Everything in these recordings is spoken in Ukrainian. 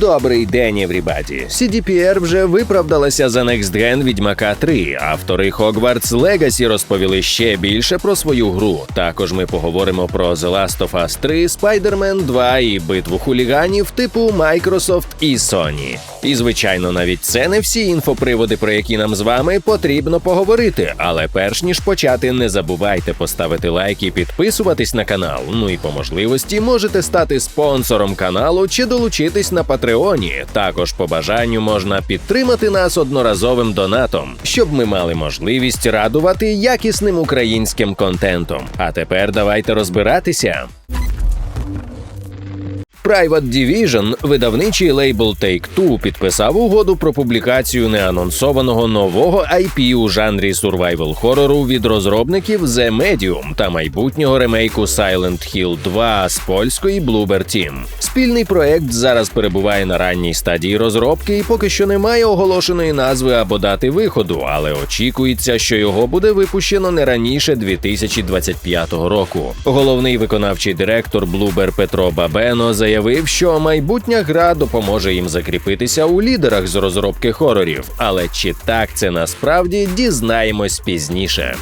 Добрий день, еврібаді. CDPR вже виправдалася за Next Gen Відьмака 3. Автори Hogwarts Legacy розповіли ще більше про свою гру. Також ми поговоримо про The Last of Us 3, Spider-Man 2 і битву хуліганів типу Microsoft і Sony. І звичайно, навіть це не всі інфоприводи, про які нам з вами потрібно поговорити. Але перш ніж почати, не забувайте поставити лайк і підписуватись на канал. Ну і по можливості можете стати спонсором каналу чи долучитись на Патреоні. Також по бажанню можна підтримати нас одноразовим донатом, щоб ми мали можливість радувати якісним українським контентом. А тепер давайте розбиратися. Private Division, видавничий лейбл Take-Two, підписав угоду про публікацію неанонсованого нового IP у жанрі survival хорору від розробників The Medium та майбутнього ремейку Silent Hill 2 з польської Bloober Team. Спільний проект зараз перебуває на ранній стадії розробки і поки що немає оголошеної назви або дати виходу, але очікується, що його буде випущено не раніше 2025 року. Головний виконавчий директор Bloober Петро Бабено заявив, що майбутня гра допоможе їм закріпитися у лідерах з розробки хорорів. Але чи так це насправді дізнаємось пізніше.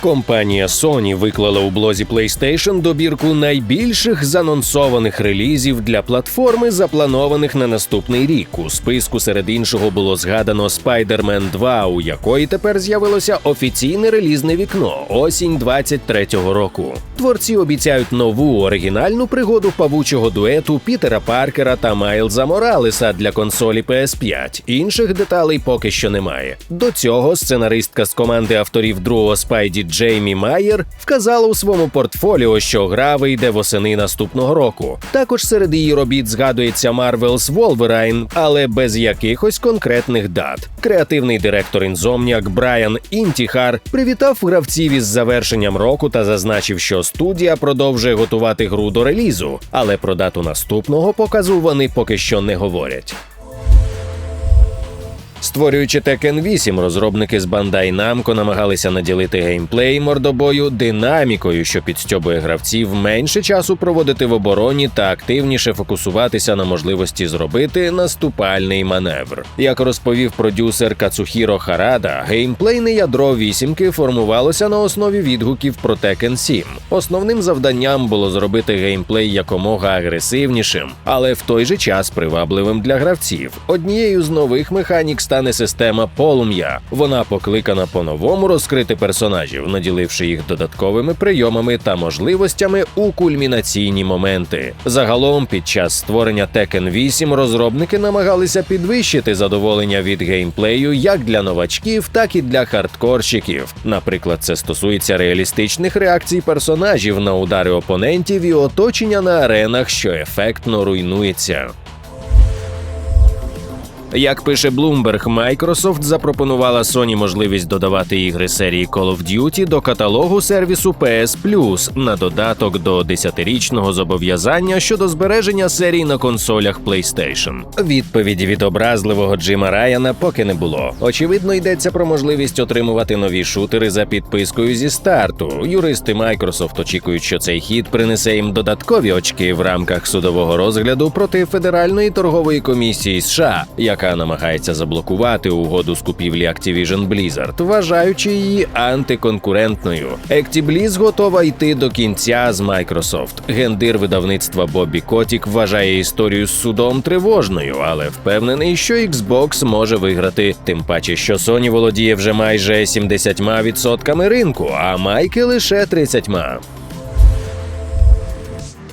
Компанія Sony виклала у блозі PlayStation добірку найбільших занонсованих релізів для платформи, запланованих на наступний рік. У списку серед іншого було згадано Spider-Man 2, у якої тепер з'явилося офіційне релізне вікно осінь 23-го року. Творці обіцяють нову оригінальну пригоду павучого дуету Пітера Паркера та Майлза Моралеса для консолі PS5. Інших деталей поки що немає. До цього сценаристка з команди авторів другого Спайді Джеймі Майер вказала у своєму портфоліо, що гра вийде восени наступного року. Також серед її робіт згадується Marvel's Wolverine, але без якихось конкретних дат. Креативний директор Insomniac Брайан Інтіхар привітав гравців із завершенням року та зазначив, що студія продовжує готувати гру до релізу, але про дату наступного показу вони поки що не говорять. Створюючи Tekken 8, розробники з Bandai Namco намагалися наділити геймплей мордобою динамікою, що підстьобує гравців менше часу проводити в обороні та активніше фокусуватися на можливості зробити наступальний маневр. Як розповів продюсер Кацухіро Харада, геймплейне ядро вісімки формувалося на основі відгуків про Tekken 7. Основним завданням було зробити геймплей якомога агресивнішим, але в той же час привабливим для гравців. Однією з нових механік стане система полум'я. Вона покликана по-новому розкрити персонажів, наділивши їх додатковими прийомами та можливостями у кульмінаційні моменти. Загалом, під час створення Tekken 8 розробники намагалися підвищити задоволення від геймплею як для новачків, так і для хардкорщиків. Наприклад, це стосується реалістичних реакцій персонажів на удари опонентів і оточення на аренах, що ефектно руйнується. Як пише Bloomberg, Microsoft запропонувала Sony можливість додавати ігри серії Call of Duty до каталогу сервісу PS Plus на додаток до 10-річного зобов'язання щодо збереження серій на консолях PlayStation. Відповіді від образливого Джима Райана поки не було. Очевидно, йдеться про можливість отримувати нові шутери за підпискою зі старту. Юристи Microsoft очікують, що цей хід принесе їм додаткові очки в рамках судового розгляду проти Федеральної торгової комісії США. Яка намагається заблокувати угоду з купівлі Activision Blizzard, вважаючи її антиконкурентною. ActiBliz готова йти до кінця з Microsoft. Гендир видавництва Бобі Котік вважає історію з судом тривожною, але впевнений, що Xbox може виграти. Тим паче, що Sony володіє вже майже 70% ринку, а Майки лише 30%.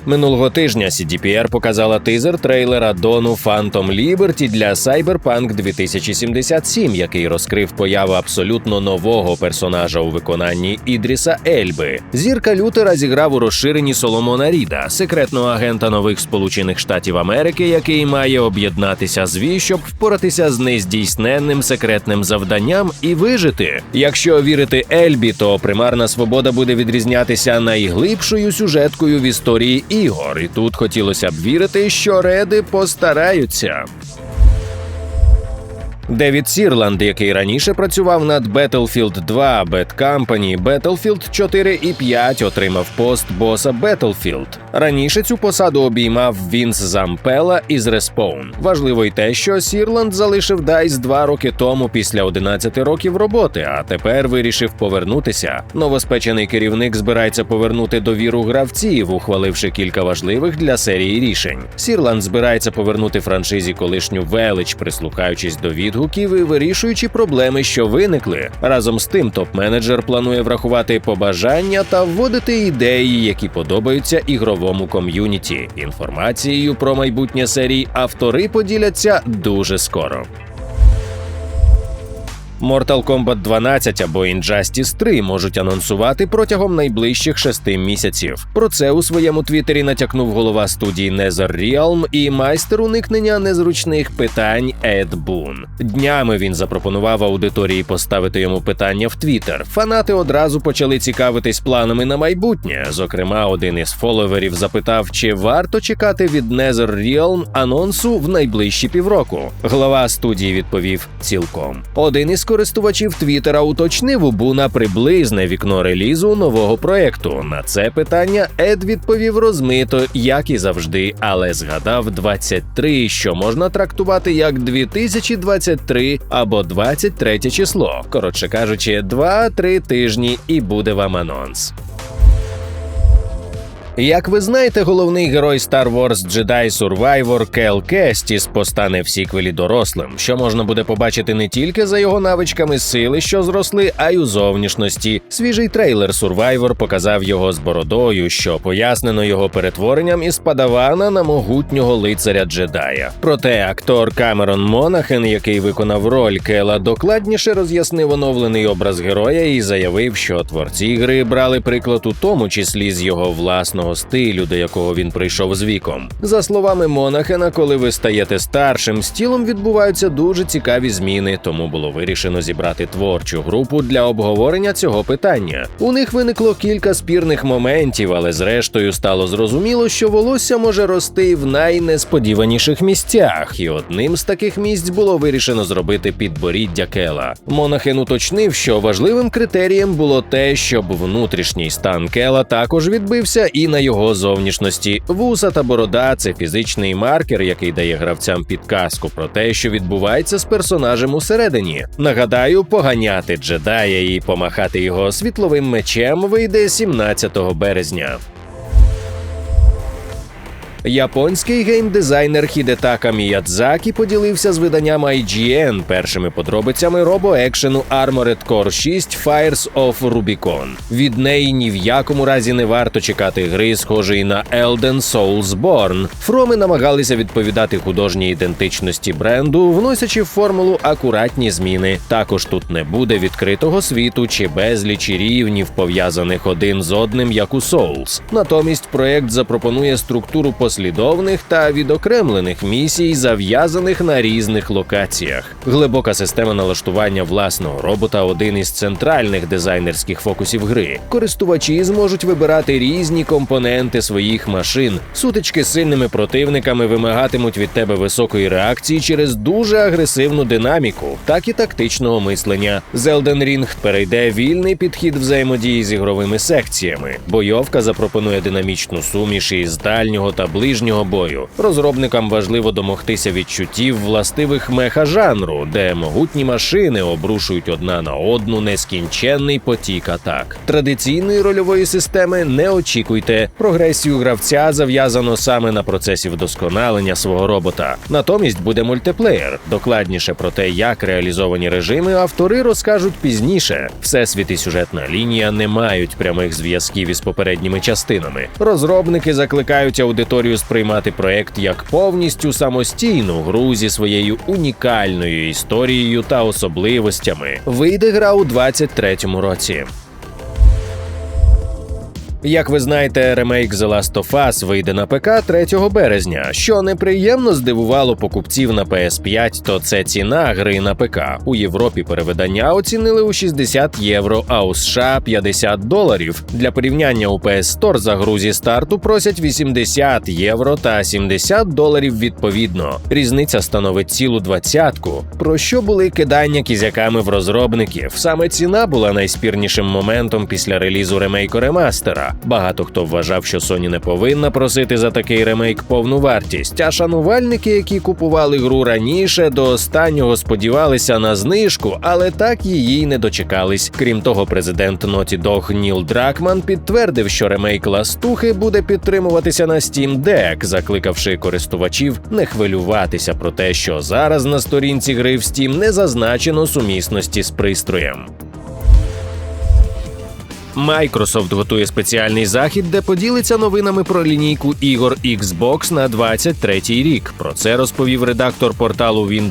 Минулого тижня CDPR показала тизер трейлера Дону Phantom Liberty для Cyberpunk 2077, який розкрив появу абсолютно нового персонажа у виконанні Ідріса Ельби. Зірка Лютера зіграв у розширенні Соломона Ріда, секретного агента нових Сполучених Штатів Америки, який має об'єднатися з Ві, щоб впоратися з нездійсненним секретним завданням і вижити. Якщо вірити Ельбі, то примарна свобода буде відрізнятися найглибшою сюжеткою в історії ігор. І тут хотілося б вірити, що реди постараються. Девід Сірланд, який раніше працював над Battlefield 2, Bad Company, Battlefield 4 і 5, отримав пост боса Battlefield. Раніше цю посаду обіймав Вінс Зампела із Respawn. Важливо й те, що Сірланд залишив DICE два роки тому після 11 років роботи, а тепер вирішив повернутися. Новоспечений керівник збирається повернути довіру гравців, ухваливши кілька важливих для серії рішень. Сірланд збирається повернути франшизі колишню велич, прислухаючись до відгуків і вирішуючи проблеми, що виникли. Разом з тим, топ-менеджер планує врахувати побажання та вводити ідеї, які подобаються ігровому ком'юніті. Інформацією про майбутнє серії автори поділяться дуже скоро. Mortal Kombat 12 або Injustice 3 можуть анонсувати протягом найближчих шести місяців. Про це у своєму твіттері натякнув голова студії NetherRealm і майстер уникнення незручних питань Ед Бун. Днями він запропонував аудиторії поставити йому питання в Твіттер. Фанати одразу почали цікавитись планами на майбутнє. Зокрема, один із фоловерів запитав, чи варто чекати від NetherRealm анонсу в найближчі півроку. Глава студії відповів цілком. Один із користувачів Твіттера уточнив у Буна приблизне вікно релізу нового проекту. На це питання Ед відповів розмито, як і завжди, але згадав 23, що можна трактувати як 2023 або 23 число. Коротше кажучи, 2-3 тижні і буде вам анонс. Як ви знаєте, головний герой Star Wars Jedi Survivor Кел Кестіс постане в сіквелі дорослим, що можна буде побачити не тільки за його навичками сили, що зросли, а й у зовнішності. Свіжий трейлер Survivor показав його з бородою, що пояснено його перетворенням із падавана на могутнього лицаря джедая. Проте актор Камерон Монахен, який виконав роль Кела, докладніше роз'яснив оновлений образ героя і заявив, що творці гри брали приклад у тому числі з його власного стилю, до якого він прийшов з віком. За словами Монахена, коли ви стаєте старшим, з тілом відбуваються дуже цікаві зміни, тому було вирішено зібрати творчу групу для обговорення цього питання. У них виникло кілька спірних моментів, але зрештою стало зрозуміло, що волосся може рости в найнесподіваніших місцях, і одним з таких місць було вирішено зробити підборіддя Кела. Монахен уточнив, що важливим критерієм було те, щоб внутрішній стан Кела також відбився і на його зовнішності. Вуса та борода це фізичний маркер, який дає гравцям підказку про те, що відбувається з персонажем усередині. Нагадаю, поганяти джедая і помахати його світловим мечем вийде 17 березня. Японський геймдизайнер Хідетака Міядзакі поділився з виданням IGN першими подробицями робоекшену Armored Core 6 Fires of Rubicon. Від неї ні в якому разі не варто чекати гри, схожої на Elden Soulsborne. Фроми намагалися відповідати художній ідентичності бренду, вносячи в формулу акуратні зміни. Також тут не буде відкритого світу чи безлічі рівнів, пов'язаних один з одним, як у Souls. Натомість проект запропонує структуру послідовних та відокремлених місій, зав'язаних на різних локаціях. Глибока система налаштування власного робота один із центральних дизайнерських фокусів гри. Користувачі зможуть вибирати різні компоненти своїх машин. Сутички з сильними противниками вимагатимуть від тебе високої реакції через дуже агресивну динаміку, так і тактичного мислення. З Elden Ring перейде вільний підхід взаємодії з ігровими секціями. Бойовка запропонує динамічну суміш із дальнього та бою. Розробникам важливо домогтися відчуттів властивих меха жанру, де могутні машини обрушують одна на одну нескінченний потік атак. Традиційної рольової системи не очікуйте. Прогресію гравця зав'язано саме на процесі вдосконалення свого робота. Натомість буде мультиплеєр. Докладніше про те, як реалізовані режими, автори розкажуть пізніше. Всесвіт і сюжетна лінія не мають прямих зв'язків із попередніми частинами. Розробники закликають аудиторію сприймати проект як повністю самостійну гру зі своєю унікальною історією та особливостями. Вийде гра у 23-му році. Як ви знаєте, ремейк The Last of Us вийде на ПК 3 березня. Що неприємно здивувало покупців на PS5, то це ціна гри на ПК. У Європі переведення оцінили у 60 євро, а у США 50 доларів. Для порівняння у PS Store за гру зі старту просять 80 євро та 70 доларів відповідно. Різниця становить цілу двадцятку. Про що були кидання кізяками в розробників? Саме ціна була найспірнішим моментом після релізу ремейку ремастера. Багато хто вважав, що Sony не повинна просити за такий ремейк повну вартість. А шанувальники, які купували гру раніше, до останнього сподівалися на знижку, але так її й не дочекались. Крім того, президент Naughty Dog Ніл Дракман підтвердив, що ремейк ластухи буде підтримуватися на Steam Deck, закликавши користувачів не хвилюватися про те, що зараз на сторінці гри в Steam не зазначено сумісності з пристроєм. Microsoft готує спеціальний захід, де поділиться новинами про лінійку ігор Xbox на 23-й рік. Про це розповів редактор порталу Windows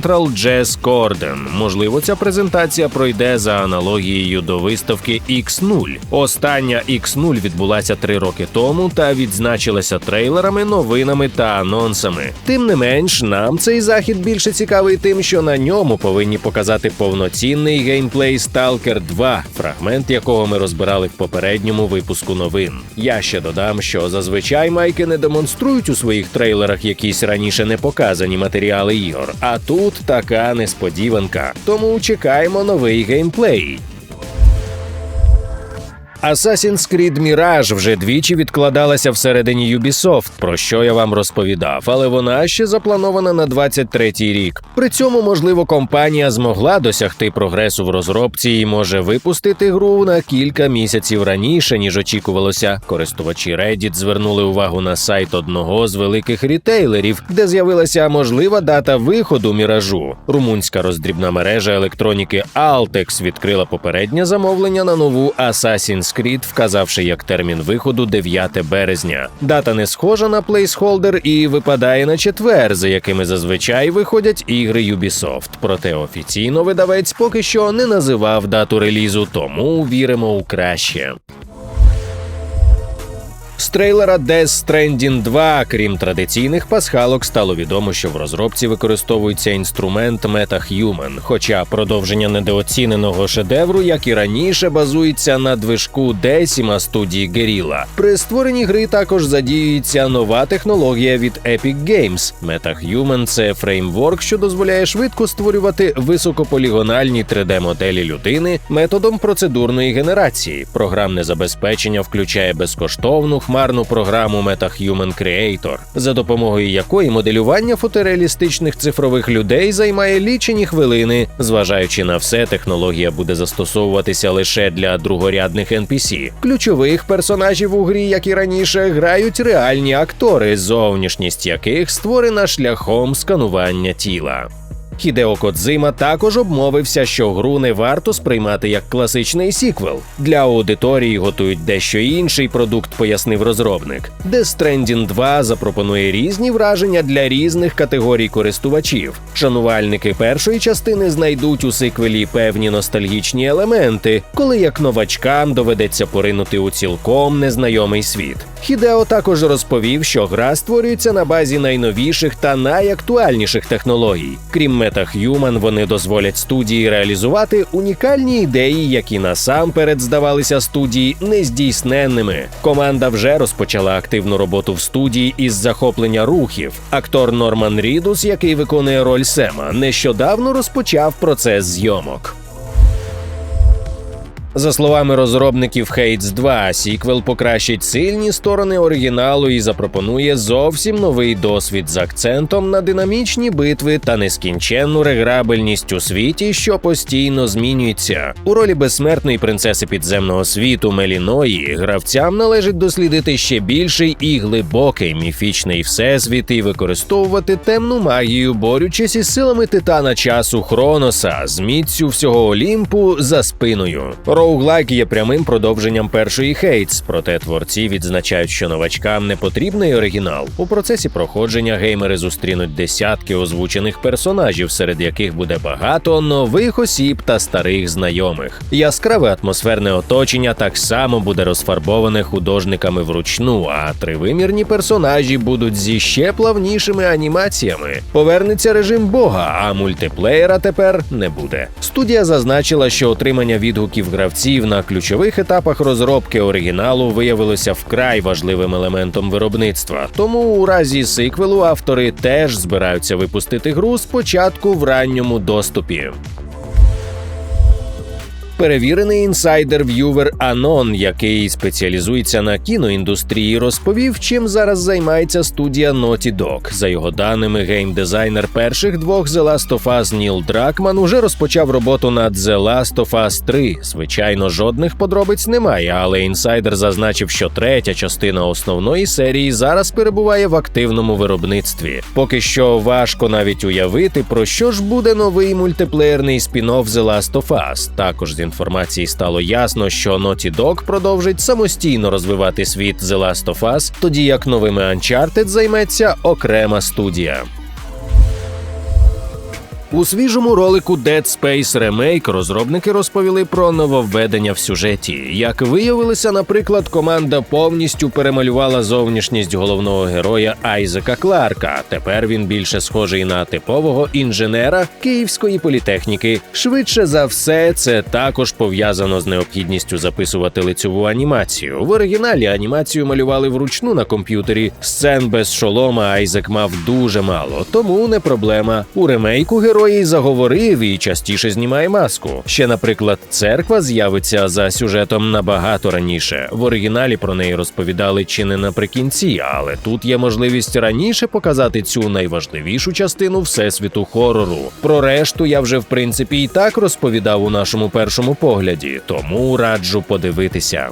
Central Джес Корден. Можливо, ця презентація пройде за аналогією до виставки X0. Остання X0 відбулася три роки тому та відзначилася трейлерами, новинами та анонсами. Тим не менш, нам цей захід більше цікавий тим, що на ньому повинні показати повноцінний геймплей Stalker 2, фрагмент якого ми розбирали в попередньому випуску новин. Я ще додам, що зазвичай майки не демонструють у своїх трейлерах якісь раніше не показані матеріали ігор. А тут така несподіванка. Тому чекаємо новий геймплей. Assassin's Creed Mirage вже двічі відкладалася всередині Ubisoft, про що я вам розповідав, але вона ще запланована на 23-й рік. При цьому, можливо, компанія змогла досягти прогресу в розробці і може випустити гру на кілька місяців раніше, ніж очікувалося. Користувачі Reddit звернули увагу на сайт одного з великих рітейлерів, де з'явилася можлива дата виходу міражу. Румунська роздрібна мережа електроніки Altex відкрила попереднє замовлення на нову Assassin's Creed, вказавши як термін виходу 9 березня. Дата не схожа на плейсхолдер і випадає на четвер, за якими зазвичай виходять ігри Ubisoft. Проте офіційно видавець поки що не називав дату релізу, тому віримо у краще. З трейлера Death Stranding 2, крім традиційних пасхалок, стало відомо, що в розробці використовується інструмент MetaHuman, хоча продовження недооціненого шедевру, як і раніше, базується на движку Decima студії Guerrilla. При створенні гри також задіюється нова технологія від Epic Games. MetaHuman – це фреймворк, що дозволяє швидко створювати високополігональні 3D-моделі людини методом процедурної генерації. Програмне забезпечення включає безкоштовну хмарну програму MetaHuman Creator, за допомогою якої моделювання фотореалістичних цифрових людей займає лічені хвилини. Зважаючи на все, технологія буде застосовуватися лише для другорядних NPC. Ключових персонажів у грі, як і раніше, грають реальні актори, зовнішність яких створена шляхом сканування тіла. Хідео Кодзима також обмовився, що гру не варто сприймати як класичний сіквел. Для аудиторії готують дещо інший продукт, пояснив розробник. Death Stranding 2 запропонує різні враження для різних категорій користувачів. Шанувальники першої частини знайдуть у сиквелі певні ностальгічні елементи, коли як новачкам доведеться поринути у цілком незнайомий світ. Хідео також розповів, що гра створюється на базі найновіших та найактуальніших технологій. Крім MetaHuman, вони дозволять студії реалізувати унікальні ідеї, які насамперед здавалися студії нездійсненними. Команда вже розпочала активну роботу в студії із захоплення рухів. Актор Норман Рідус, який виконує роль Сема, нещодавно розпочав процес зйомок. За словами розробників Hades 2, сіквел покращить сильні сторони оригіналу і запропонує зовсім новий досвід з акцентом на динамічні битви та нескінченну реграбельність у світі, що постійно змінюється. У ролі безсмертної принцеси підземного світу Меліної гравцям належить дослідити ще більший і глибокий міфічний всесвіт і використовувати темну магію, борючись із силами титана часу Хроноса з міцю всього Олімпу за спиною. Роуглайк є прямим продовженням першої Хейтс, проте творці відзначають, що новачкам не потрібний оригінал. У процесі проходження геймери зустрінуть десятки озвучених персонажів, серед яких буде багато нових осіб та старих знайомих. Яскраве атмосферне оточення так само буде розфарбоване художниками вручну, а тривимірні персонажі будуть зі ще плавнішими анімаціями. Повернеться режим Бога, а мультиплеєра тепер не буде. Студія зазначила, що отримання відгуків гравців на ключових етапах розробки оригіналу виявилося вкрай важливим елементом виробництва. Тому у разі сиквелу автори теж збираються випустити гру спочатку в ранньому доступі. Перевірений інсайдер В'ювер Анон, який спеціалізується на кіноіндустрії, розповів, чим зараз займається студія Naughty Dog. За його даними, геймдизайнер перших двох The Last of Us Ніл Дракман уже розпочав роботу над The Last of Us 3. Звичайно, жодних подробиць немає, але інсайдер зазначив, що третя частина основної серії зараз перебуває в активному виробництві. Поки що важко навіть уявити, про що ж буде новий мультиплеєрний спін-офф The Last of Us. Також з інформації стало ясно, що Naughty Dog продовжить самостійно розвивати світ The Last of Us, тоді як новими Uncharted займеться окрема студія. У свіжому ролику Dead Space Remake розробники розповіли про нововведення в сюжеті. Як виявилося, наприклад, команда повністю перемалювала зовнішність головного героя Айзека Кларка. Тепер він більше схожий на типового інженера Київської політехніки. Швидше за все, це також пов'язано з необхідністю записувати лицьову анімацію. В оригіналі анімацію малювали вручну на комп'ютері. Сцен без шолома Айзек мав дуже мало, тому не проблема. У ремейку герой і заговорив і частіше знімає маску. Ще, наприклад, церква з'явиться за сюжетом набагато раніше. В оригіналі про неї розповідали чи не наприкінці, але тут є можливість раніше показати цю найважливішу частину всесвіту хорору. Про решту я вже в принципі і так розповідав у нашому першому погляді, тому раджу подивитися.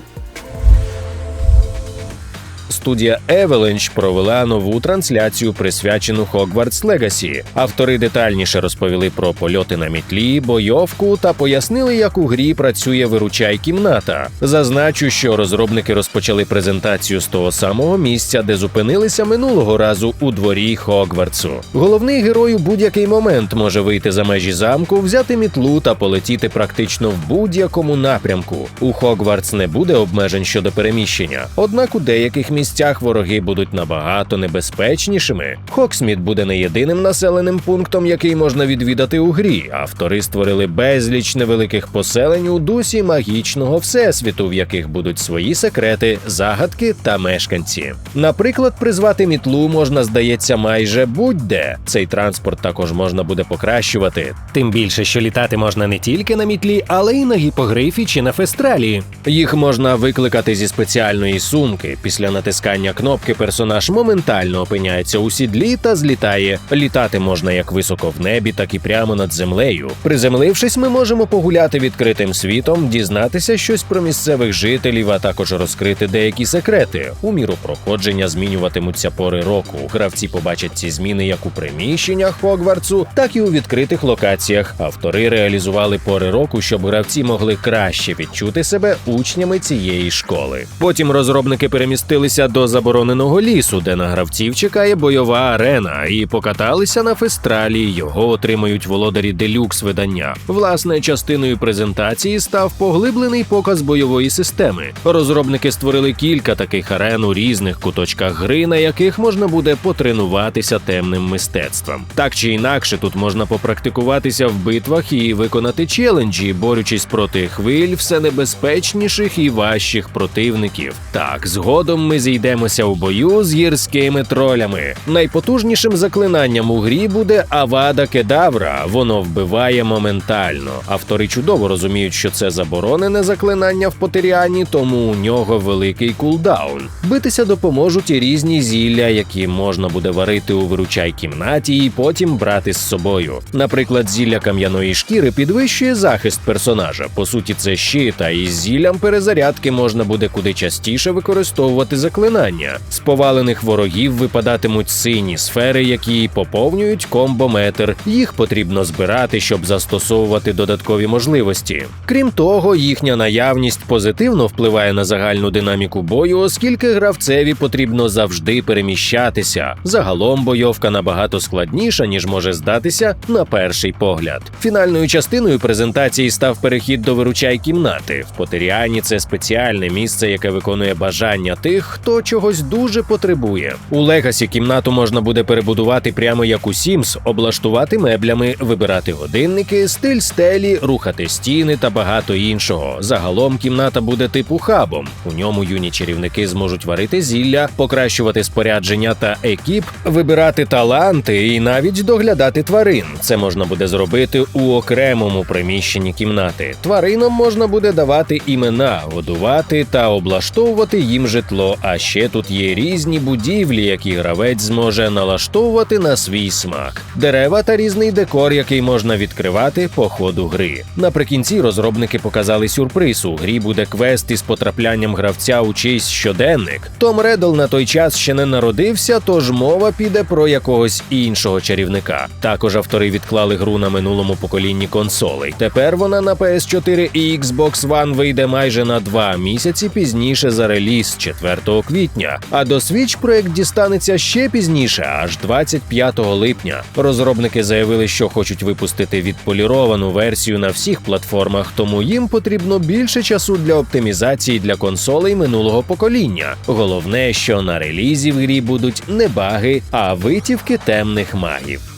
Студія Avalanche провела нову трансляцію, присвячену Hogwarts Legacy. Автори детальніше розповіли про польоти на мітлі, бойовку та пояснили, як у грі працює виручай кімната. Зазначу, що розробники розпочали презентацію з того самого місця, де зупинилися минулого разу у дворі Хогвартсу. Головний герой у будь-який момент може вийти за межі замку, взяти мітлу та полетіти практично в будь-якому напрямку. У Хогвартс не буде обмежень щодо переміщення, однак у деяких місцях вороги будуть набагато небезпечнішими. Хоксміт буде не єдиним населеним пунктом, який можна відвідати у грі. Автори створили безліч невеликих поселень у дусі магічного всесвіту, в яких будуть свої секрети, загадки та мешканці. Наприклад, призвати мітлу можна, здається, майже будь-де. Цей транспорт також можна буде покращувати. Тим більше, що літати можна не тільки на мітлі, але й на гіпогрифі чи на фестралі. Їх можна викликати зі спеціальної сумки. Після натискання кнопки персонаж моментально опиняється у сідлі та злітає. Літати можна як високо в небі, так і прямо над землею. Приземлившись, ми можемо погуляти відкритим світом, дізнатися щось про місцевих жителів, а також розкрити деякі секрети. У міру проходження змінюватимуться пори року. Гравці побачать ці зміни як у приміщеннях Хогвартсу, так і у відкритих локаціях. Автори реалізували пори року, щоб гравці могли краще відчути себе учнями цієї школи. Потім розробники перемістилися до забороненого лісу, де на гравців чекає бойова арена, і покаталися на фестралі. Його отримають володарі делюкс видання. Власне, частиною презентації став поглиблений показ бойової системи. Розробники створили кілька таких арен у різних куточках гри, на яких можна буде потренуватися темним мистецтвом. Так чи інакше, тут можна попрактикуватися в битвах і виконати челенджі, борючись проти хвиль все небезпечніших і важчих противників. Так, згодом ми зійдемося у бою з гірськими тролями. Найпотужнішим заклинанням у грі буде Авада Кедавра. Воно вбиває моментально. Автори чудово розуміють, що це заборонене заклинання в Потеріані, тому у нього великий кулдаун. Битися допоможуть і різні зілля, які можна буде варити у виручай кімнаті і потім брати з собою. Наприклад, зілля кам'яної шкіри підвищує захист персонажа. По суті, це щит, а із зіллям перезарядки можна буде куди частіше використовувати заклинання заклинання. З повалених ворогів випадатимуть сині сфери, які поповнюють комбометр. Їх потрібно збирати, щоб застосовувати додаткові можливості. Крім того, їхня наявність позитивно впливає на загальну динаміку бою, оскільки гравцеві потрібно завжди переміщатися. Загалом бойовка набагато складніша, ніж може здатися на перший погляд. Фінальною частиною презентації став перехід до виручай кімнати. В Потеріані це спеціальне місце, яке виконує бажання тих, хто чогось дуже потребує. У Легасі кімнату можна буде перебудувати прямо як у Sims, облаштувати меблями, вибирати годинники, стиль стелі, рухати стіни та багато іншого. Загалом кімната буде типу хабом. У ньому юні чарівники зможуть варити зілля, покращувати спорядження та екіп, вибирати таланти і навіть доглядати тварин. Це можна буде зробити у окремому приміщенні кімнати. Тваринам можна буде давати імена, годувати та облаштовувати їм житло. А ще тут є різні будівлі, які гравець зможе налаштовувати на свій смак, дерева та різний декор, який можна відкривати по ходу гри. Наприкінці розробники показали сюрприз. У грі буде квест із потраплянням гравця у чийсь щоденник. Том Реддл на той час ще не народився, тож мова піде про якогось іншого чарівника. Також автори відклали гру на минулому поколінні консолей. Тепер вона на PS4 і Xbox One вийде майже на два місяці пізніше за реліз 4 квітня. А до Switch проект дістанеться ще пізніше, аж 25 липня. Розробники заявили, що хочуть випустити відполіровану версію на всіх платформах, тому їм потрібно більше часу для оптимізації для консолей минулого покоління. Головне, що на релізі в грі будуть не баги, а витівки темних магів.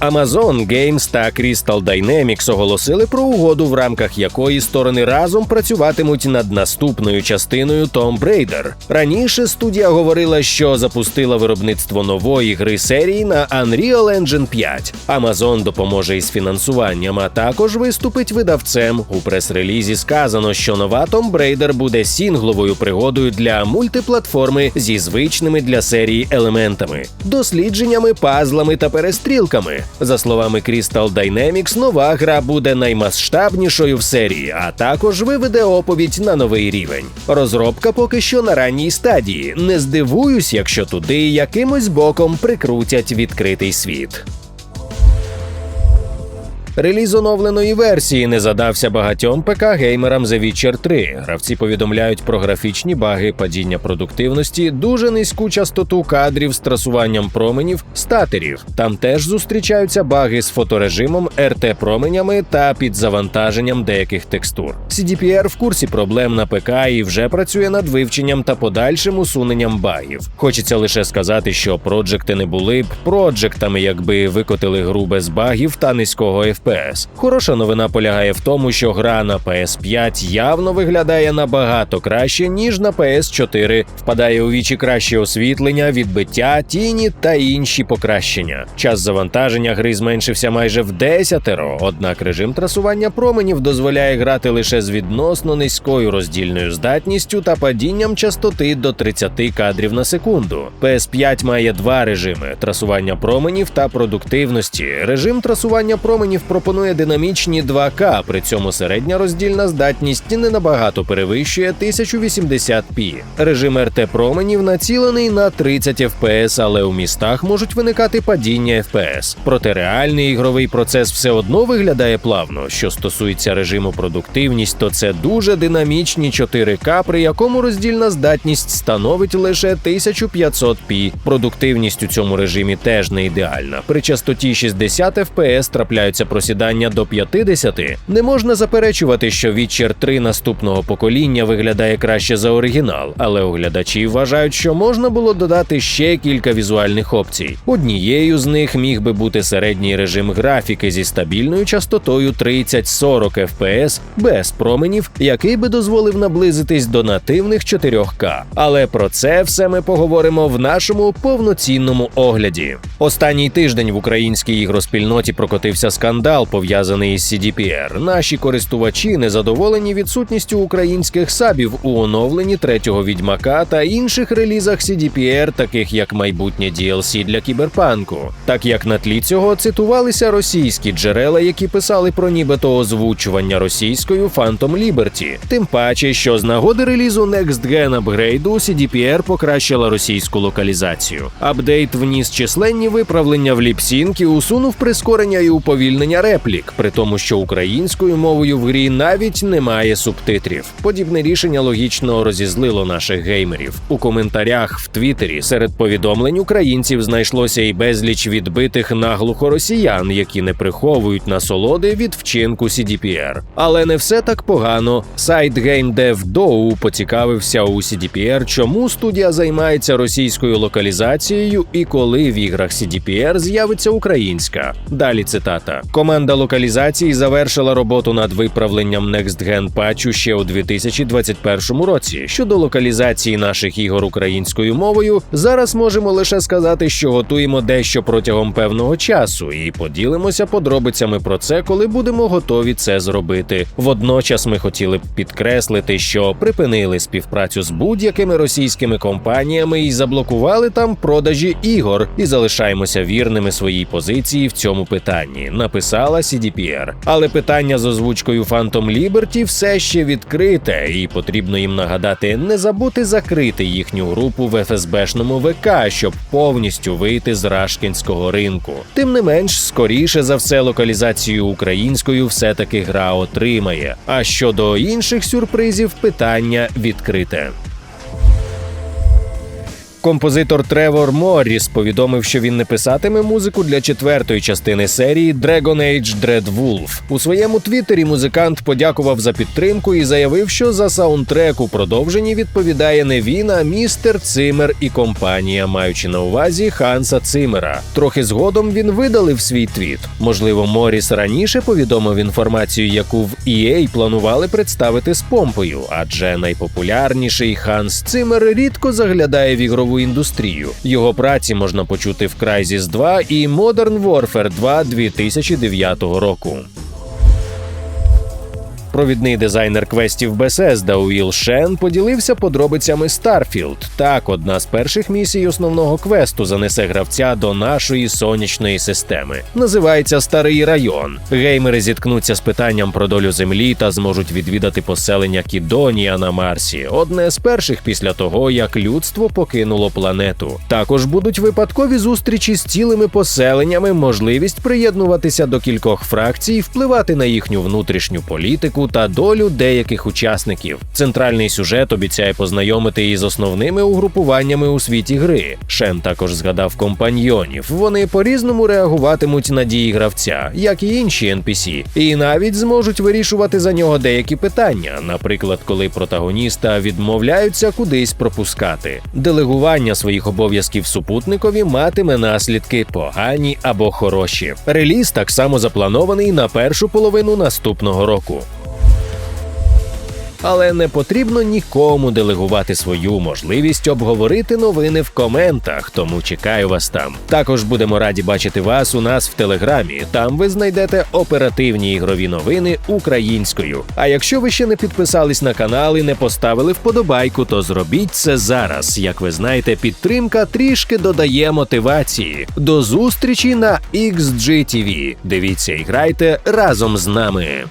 Amazon Games та Crystal Dynamics оголосили про угоду, в рамках якої сторони разом працюватимуть над наступною частиною Tomb Raider. Раніше студія говорила, що запустила виробництво нової гри серії на Unreal Engine 5. Amazon допоможе із фінансуванням, а також виступить видавцем. У прес-релізі сказано, що нова Tomb Raider буде сінгловою пригодою для мультиплатформи зі звичними для серії елементами, дослідженнями, пазлами та перестрілками. За словами Crystal Dynamics, нова гра буде наймасштабнішою в серії, а також виведе оповідь на новий рівень. Розробка поки що на ранній стадії. Не здивуюсь, якщо туди якимось боком прикрутять відкритий світ. Реліз оновленої версії не задався багатьом ПК-геймерам The Witcher 3. Гравці повідомляють про графічні баги, падіння продуктивності, дуже низьку частоту кадрів з трасуванням променів, статерів. Там теж зустрічаються баги з фоторежимом, РТ-променями та підзавантаженням деяких текстур. CDPR в курсі проблем на ПК і вже працює над вивченням та подальшим усуненням багів. Хочеться лише сказати, що проджекти не були б проджектами, якби викотили гру без багів та низького FPS. FPS. Хороша новина полягає в тому, що гра на PS5 явно виглядає набагато краще, ніж на PS4. Впадає у вічі краще освітлення, відбиття, тіні та інші покращення. Час завантаження гри зменшився майже в десятеро, однак режим трасування променів дозволяє грати лише з відносно низькою роздільною здатністю та падінням частоти до 30 кадрів на секунду. PS5 має два режими: трасування променів та продуктивності. Режим трасування променів пропонує динамічні 2К, при цьому середня роздільна здатність не набагато перевищує 1080p. Режим РТ променів націлений на 30 FPS, але у містах можуть виникати падіння FPS. Проте реальний ігровий процес все одно виглядає плавно. Що стосується режиму продуктивність, то це дуже динамічні 4К, при якому роздільна здатність становить лише 1500p. Продуктивність у цьому режимі теж не ідеальна. При частоті 60 FPS трапляються просідання до 50. Не можна заперечувати, що Witcher 3 наступного покоління виглядає краще за оригінал, але оглядачі вважають, що можна було додати ще кілька візуальних опцій. Однією з них міг би бути середній режим графіки зі стабільною частотою 30-40 FPS без променів, який би дозволив наблизитись до нативних 4К. Але про це все ми поговоримо в нашому повноцінному огляді. Останній тиждень в українській ігроспільноті прокотився скандал скандал пов'язаний із CDPR. Наші користувачі незадоволені відсутністю українських сабів у оновленні третього відьмака та інших релізах CDPR, таких як майбутнє DLC для кіберпанку. Так як на тлі цього цитувалися російські джерела, які писали про нібито озвучування російською Phantom Liberty. Тим паче, що з нагоди релізу Next Gen апгрейду CDPR покращила російську локалізацію. Апдейт вніс численні виправлення в ліпсінк і усунув прискорення і уповільнення реплік, при тому, що українською мовою в грі навіть немає субтитрів. Подібне рішення логічно розізлило наших геймерів. У коментарях в Твіттері серед повідомлень українців знайшлося і безліч відбитих наглухо росіян, які не приховують насолоди від вчинку CDPR. Але не все так погано. Сайт GameDev.do поцікавився у CDPR, чому студія займається російською локалізацією і коли в іграх CDPR з'явиться українська. Далі цитата: команда локалізації завершила роботу над виправленням Next Gen патчу ще у 2021 році. Щодо локалізації наших ігор українською мовою, зараз можемо лише сказати, що готуємо дещо протягом певного часу, і поділимося подробицями про це, коли будемо готові це зробити. Водночас ми хотіли б підкреслити, що припинили співпрацю з будь-якими російськими компаніями і заблокували там продажі ігор, і залишаємося вірними своїй позиції в цьому питанні. Написала CDPR. Але питання з озвучкою Phantom Liberty все ще відкрите, і потрібно їм нагадати не забути закрити їхню групу в ФСБшному ВК, щоб повністю вийти з рашкінського ринку. Тим не менш, скоріше за все, локалізацію українською все таки гра отримає. А щодо інших сюрпризів, питання відкрите. Композитор Тревор Морріс повідомив, що він не писатиме музику для четвертої частини серії Dragon Age Dread. У своєму твіттері музикант подякував за підтримку і заявив, що за саундтрек у продовженні відповідає не він, а містер Цимер і компанія, маючи на увазі Ханса Цимера. Трохи згодом він видалив свій твіт. Можливо, Морріс раніше повідомив інформацію, яку в EA планували представити з помпою, адже найпопулярніший Ханс Цимер рідко заглядає в ігрову індустрію. Його праці можна почути в Crysis 2 і Modern Warfare 2 2009 року. Провідний дизайнер квестів Bethesda Уіл Шен поділився подробицями Starfield. Так, одна з перших місій основного квесту занесе гравця до нашої сонячної системи. Називається Старий район. Геймери зіткнуться з питанням про долю землі та зможуть відвідати поселення Кідонія на Марсі. Одне з перших після того, як людство покинуло планету. Також будуть випадкові зустрічі з цілими поселеннями, можливість приєднуватися до кількох фракцій, впливати на їхню внутрішню політику та долю деяких учасників. Центральний сюжет обіцяє познайомити із основними угрупуваннями у світі гри. Шен також згадав компаньйонів. Вони по-різному реагуватимуть на дії гравця, як і інші NPC, і навіть зможуть вирішувати за нього деякі питання, наприклад, коли протагоніста відмовляються кудись пропускати. Делегування своїх обов'язків супутникові матиме наслідки погані або хороші. Реліз так само запланований на першу половину наступного року але не потрібно нікому делегувати свою можливість обговорити новини в коментах, тому чекаю вас там. Також будемо раді бачити вас у нас в телеграмі. Там ви знайдете оперативні ігрові новини українською. А якщо ви ще не підписались на канал і не поставили вподобайку, то зробіть це зараз. Як ви знаєте, підтримка трішки додає мотивації. До зустрічі на XGTV. Дивіться і грайте разом з нами.